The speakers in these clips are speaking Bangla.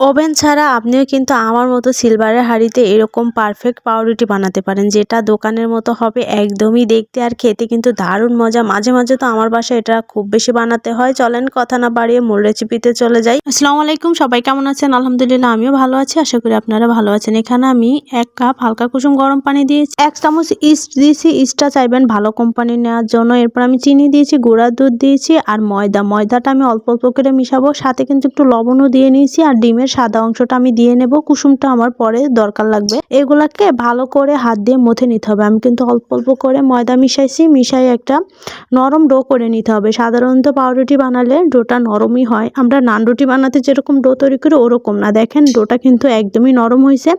ওভেন ছাড়া আপনিও কিন্তু আমার মতো সিলভারের হাঁড়িতে এরকম পারফেক্ট পাউরুটি বানাতে পারেন, যেটা দোকানের মতো হবে একদমই দেখতে আর খেতে কিন্তু দারুণ মজা। মাঝে মাঝে তো আমার বাসায় এটা খুব বেশি বানাতে হয়। চলেন কথা না বাড়িয়ে মূল রেসিপিতে চলে যাই। আসসালামু আলাইকুম, সবাই কেমন আছেন? আলহামদুলিল্লাহ, আমিও ভালো আছি। আশা করি আপনারা ভালো আছেন। এখানে আমি এক কাপ হালকা কুসুম গরম পানি দিয়েছি, এক চামচ ইস্ট দিয়েছি। ইস্টটা চাইবেন ভালো কোম্পানি নেওয়ার জন্য। এরপর আমি চিনি দিয়েছি, গুঁড়া দুধ দিয়েছি আর ময়দা। ময়দাটা আমি অল্প অল্প করে মিশাবো। সাথে কিন্তু একটু লবণও দিয়ে নিয়েছি আর ডিমের সাদা অংশটা আমি দিয়ে নেব, কুসুমটা আমার পরে দরকার লাগবে। এগুলাকে ভালো করে হাত দিয়ে মথে নিতে হবে। আমি কিন্তু অল্প অল্প করে ময়দা মিশাইছি, মিশাই একটা নরম ডো করে নিতে হবে। সাধারণত পাউরুটি বানালে ডোটা নরমই হয়। আমরা নান রুটি বানাতে যেরকম ডো তৈরি করি, ওরকম না। দেখেন, ডোটা কিন্তু একদমই নরম হয়েছে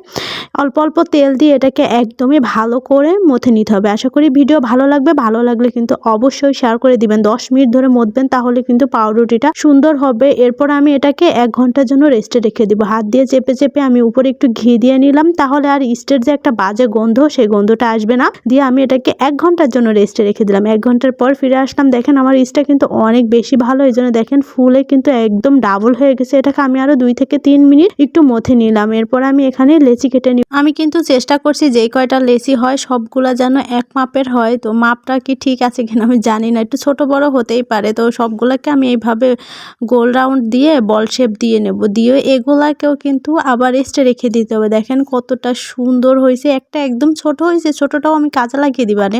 অল্প অল্প তেল দিয়ে এটাকে একদমই ভালো করে মথে নিতে হবে। আশা করি ভিডিও ভালো লাগবে। ভালো লাগলে কিন্তু অবশ্যই শেয়ার করে দিবেন। দশ মিনিট ধরে মথবেন তাহলে কিন্তু পাউরুটিটা সুন্দর হবে। এরপর আমি এটাকে এক ঘণ্টার জন্য রেস্টে রেখে দিব। হাত দিয়ে চেপে চেপে আমি উপরে একটু ঘি দিয়ে নিলাম, তাহলে আর ইস্টের যে একটা বাজে গন্ধ, সেই গন্ধটা আসবে না। দিয়ে আমি এটাকে এক ঘণ্টার জন্য রেস্টে রেখে দিলাম। এক ঘণ্টার পর ফিরে আসলাম। দেখেন আমার ইস্টটা কিন্তু অনেক বেশি ভালো, এই জন্য দেখেন ফুলে কিন্তু একদম ডাবল হয়ে গেছে। এটাকে আমি আরও দুই থেকে তিন মিনিট একটু মথে নিলাম। এরপর আমি এখানে লেচি কেটে নিই আমি কিন্তু চেষ্টা করছি যেই কয়টা লেচি হয়, সবগুলা যেন এক মাপের হয়। তো মাপটা কি ঠিক আছে কিনা আমি জানি না, একটু ছোট বড় হতেই পারে। তো সবগুলাকে আমি এইভাবে গোল রাউন্ড দিয়ে বল শেপ দিয়ে নেব। দিয়ে এগুলাকেও কিন্তু আবার রেস্টে রেখে দিতে হবে। দেখেন কতটা সুন্দর হয়েছে। একটা একদম ছোট হয়েছে, ছোটটাও আমি কাজে লাগিয়ে দিবারে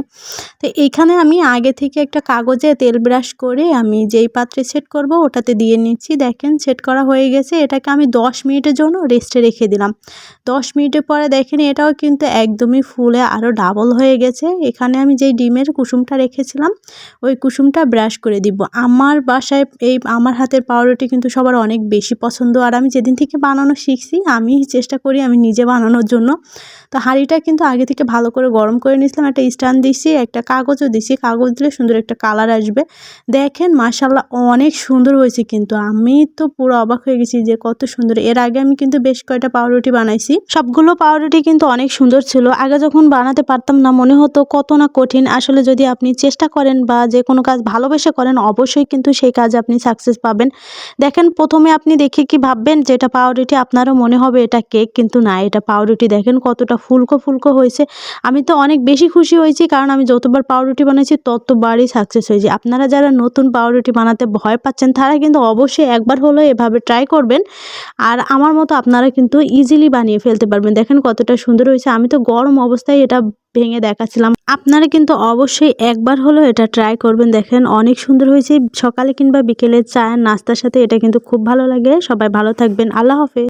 তো এইখানে আমি আগে থেকে একটা কাগজে তেল ব্রাশ করে আমি যেই পাত্রে সেট করব ওটাতে দিয়ে নিচ্ছি। দেখেন সেট করা হয়ে গেছে। এটাকে আমি দশ মিনিটের জন্য রেস্টে রেখে দিলাম। দশ মিনিটের পরে দেখেন এটাও কিন্তু একদমই ফুলে আরও ডাবল হয়ে গেছে। এখানে আমি যেই ডিমের কুসুমটা রেখেছিলাম, ওই কুসুমটা ব্রাশ করে দিব। আমার বাসায় এই আমার হাতের পাউরুটি কিন্তু সবার অনেক বেশি পছন্দ। আর আমি যেদিন থেকে বানানো শিখছি, আমি চেষ্টা করি আমি নিজে বানানোর জন্য। তো হাঁড়িটা কিন্তু আগে থেকে ভালো করে গরম করে নিয়েছিলাম, একটা স্ট্যান্ড দিছি একটা কাগজও দিছি কাগজ দিলে সুন্দর একটা কালার আসবে। দেখেন মাসাল্লাহ অনেক সুন্দর হয়েছে কিন্তু, আমি তো পুরো অবাক হয়ে গেছি যে কত সুন্দর। এর আগে আমি কিন্তু বেশ কয়টা পাউরুটি বানাইছি, সবগুলো পাউরুটি কিন্তু অনেক সুন্দর ছিল। আগে যখন বানাতে পারতাম না, মনে হতো কত না কঠিন। আসলে যদি আপনি চেষ্টা করেন বা যে কোনো কাজ ভালোবেসে করেন, অবশ্যই কিন্তু সেই কাজ আপনি সাকসেস পাবেন। দেখেন প্রথমে আপনি দেখে কি ভাববেন যে এটা পাউরুটি আপনারও মনে হবে এটা কেক, কিন্তু না, এটা পাউরুটি দেখেন কতটা ফুলকো ফুলকো হয়েছে। আমি তো অনেক বেশি খুশি হয়েছি, কারণ আমি যতবার পাউরুটি বানাইছি, ততবারই সাকসেস হয়েছে। আপনারা যারা নতুন পাউরুটি বানাতে ভয় পাচ্ছেন, তারা কিন্তু অবশ্যই একবার হলেও এভাবে ট্রাই করবেন। আর আমার মতো আপনারা কিন্তু ইজিলি বানিয়ে ফেলতে পারবেন। দেখেন কতটা সুন্দর হয়েছে। আমি তো গরম অবস্থায় এটা ভেঙে দেখাচ্ছিলাম। আপনারা কিন্তু অবশ্যই একবার হলেও এটা ট্রাই করবেন। দেখেন অনেক সুন্দর হয়েছে। সকালে কিংবা বিকেলে চায়ের নাস্তার সাথে এটা কিন্তু খুব ভালো লাগে। সবাই ভালো থাকবেন। আল্লাহ হাফেজ।